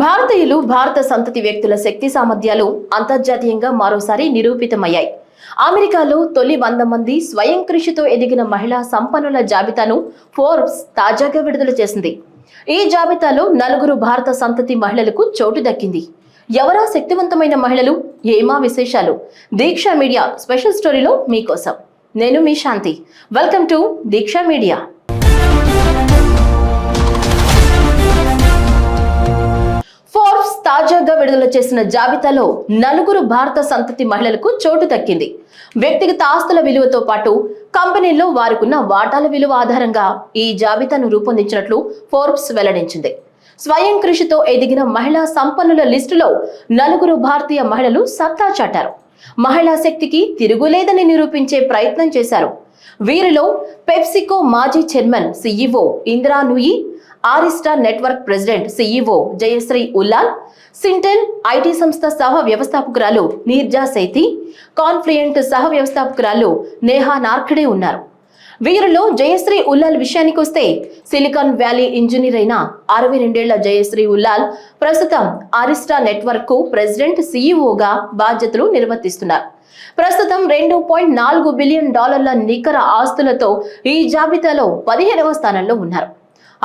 భారతీయులు భారత సంతతి వ్యక్తుల శక్తి సామర్థ్యాలు అంతర్జాతీయంగా మరోసారి నిరూపితమయ్యాయి. అమెరికాలో తొలి వంద మంది స్వయం కృషితో ఎదిగిన మహిళా సంపన్నుల జాబితాను ఫోర్బ్స్ తాజాగా విడుదల చేసింది. ఈ జాబితాలో నలుగురు భారత సంతతి మహిళలకు చోటు దక్కింది. ఎవరా శక్తివంతమైన మహిళలు? ఏమా విశేషాలు? దీక్ష మీడియా స్పెషల్ స్టోరీలో మీకోసం. నేను మీ Shanti. Welcome to Deeksha media. విడుదల చేసిన జాబితాలో నలుగురు భారత సంతతి మహిళలకు చోటు దక్కింది. వ్యక్తిగత ఆస్తుల విలువతో పాటు కంపెనీల్లో వారికున్న వాటాల విలువ ఆధారంగా ఈ జాబితాను రూపొందించినట్లు ఫోర్బ్స్ వెల్లడించింది. స్వయం కృషితో ఎదిగిన మహిళా సంపన్నుల లిస్టులో నలుగురు భారతీయ మహిళలు సత్తా చాటారు. మహిళా శక్తికి తిరుగులేదని నిరూపించే ప్రయత్నం చేశారు. వీరిలో పెప్సికో మాజీ chairman CEO Indira Nooyi Arista network president CEO Jayshree Ullal Syntel IT సంస్థ సహ వ్యవస్థాపకురాలు నీర్జా సైతి కాన్ఫ్లుయెంట్ సహ వ్యవస్థాపకురాలు నేహా నార్ఖడే ఉన్నారు. వీరిలో జయశ్రీ ఉల్లాల్ విషయానికి వస్తే సిలికాన్ వ్యాలీ ఇంజనీర్ అయిన అరవై రెండేళ్ళ జయశ్రీ ఉల్లాల్ ప్రస్తుతం ఆరిస్టా నెట్వర్క్కు ప్రెసిడెంట్ సీఈఓగా బాధ్యతలు నిర్వర్తిస్తున్నారు. ప్రస్తుతం రెండు పాయింట్ నాలుగు బిలియన్ డాలర్ల నికర ఆస్తులతో ఈ జాబితాలో పదిహేనవ స్థానంలో ఉన్నారు.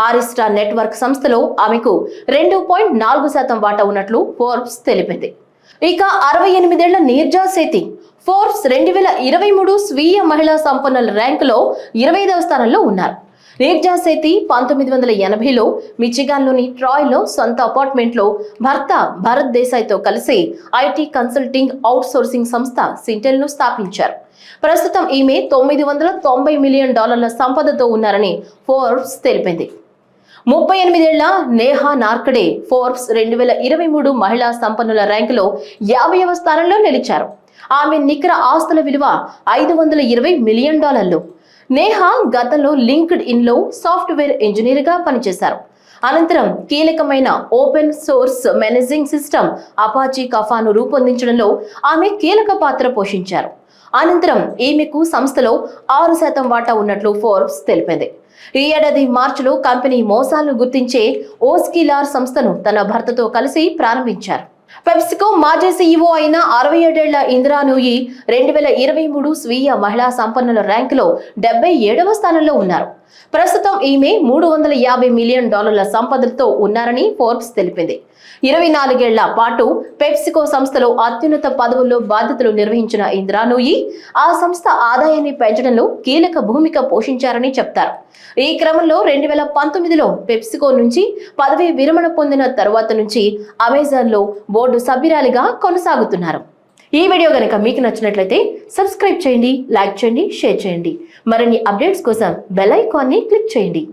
ఆరిస్టా నెట్వర్క్ సంస్థలో ఆమెకు రెండు పాయింట్ నాలుగు శాతం వాటా ఉన్నట్లు ఫోర్బ్స్ తెలిపింది. ఇక అరవై ఎనిమిదేళ్ళ నీర్జా సేతి ఫోర్బ్స్ రెండు వేల ఇరవై మూడు స్వీయ మహిళా సంపన్నుల ర్యాంకులో ఇరవై ఐదవ స్థానంలో ఉన్నారు. నీర్జా సేతి పంతొమ్మిది వందల ఎనభైలో మిచిగాన్లోని ట్రాయ్లో సొంత అపార్ట్మెంట్లో భర్త భరత్ దేశాయ్తో కలిసి ఐటీ కన్సల్టింగ్ అవుట్సోర్సింగ్ సంస్థ సింటెల్ను స్థాపించారు. ప్రస్తుతం ఈమె తొమ్మిది వందల తొంభై మిలియన్ డాలర్ల సంపదతో ఉన్నారని ఫోర్బ్స్ తెలిపింది. ముప్పై ఎనిమిదేళ్ళ నేహా నార్కడే ఫోర్బ్స్ రెండు వేల ఇరవై మూడు మహిళా సంపన్నుల ర్యాంకులో యాభైవ స్థానంలో నిలిచారు. ఆమె నికర ఆస్తుల విలువ ఐదు వందల ఇరవై మిలియన్ డాలర్లు. నేహా గతంలో లింక్డ్ ఇన్లో సాఫ్ట్వేర్ ఇంజనీర్గా పనిచేశారు. అనంతరం కీలకమైన open source managing system Apache కఫాను రూపొందించడంలో ఆమె కీలక పాత్ర పోషించారు. అనంతరం ఈమెకు సంస్థలో ఆరు శాతం వాటా ఉన్నట్లు ఫోర్బ్స్ తెలిపింది. ఈ ఏడాది మార్చిలో కంపెనీ మోసాలను గుర్తించే ఓస్కిలార్ సంస్థను తన భర్తతో కలిసి ప్రారంభించారు. పెప్సికో మాజీ సీఈఓ అయిన అరవై ఏడేళ్ళ ఇందిరా నూయి రెండు వేల ఇరవై మూడు స్వీయ మహిళా సంపన్నుల ర్యాంకులో డెబ్బై ఏడవ స్థానంలో ఉన్నారు. ప్రస్తుతం ఈమె మూడు వందల యాభై మిలియన్ డాలర్ల సంపదలతో ఉన్నారని ఫోర్బ్స్ తెలిపింది. ఇరవై నాలుగేళ్ళ పాటు పెప్సికో సంస్థలో అత్యున్నత పదవుల్లో బాధ్యతలు నిర్వహించిన ఇంద్రానూయి ఆ సంస్థ ఆదాయాన్ని పెంచడంలో కీలక భూమిక పోషించారని చెప్తారు. ఈ క్రమంలో రెండు వేల పంతొమ్మిదిలో పెప్సికో నుంచి పదవి విరమణ పొందిన తరువాత నుంచి అమెజాన్లో బోర్డు సభ్యురాలిగా కొనసాగుతున్నారు. ఈ వీడియో కనుక మీకు నచ్చినట్లయితే సబ్స్క్రైబ్ చేయండి లైక్ చేయండి షేర్ చేయండి. మరిన్ని అప్డేట్స్ కోసం బెల్ ఐకాన్ని క్లిక్ చేయండి.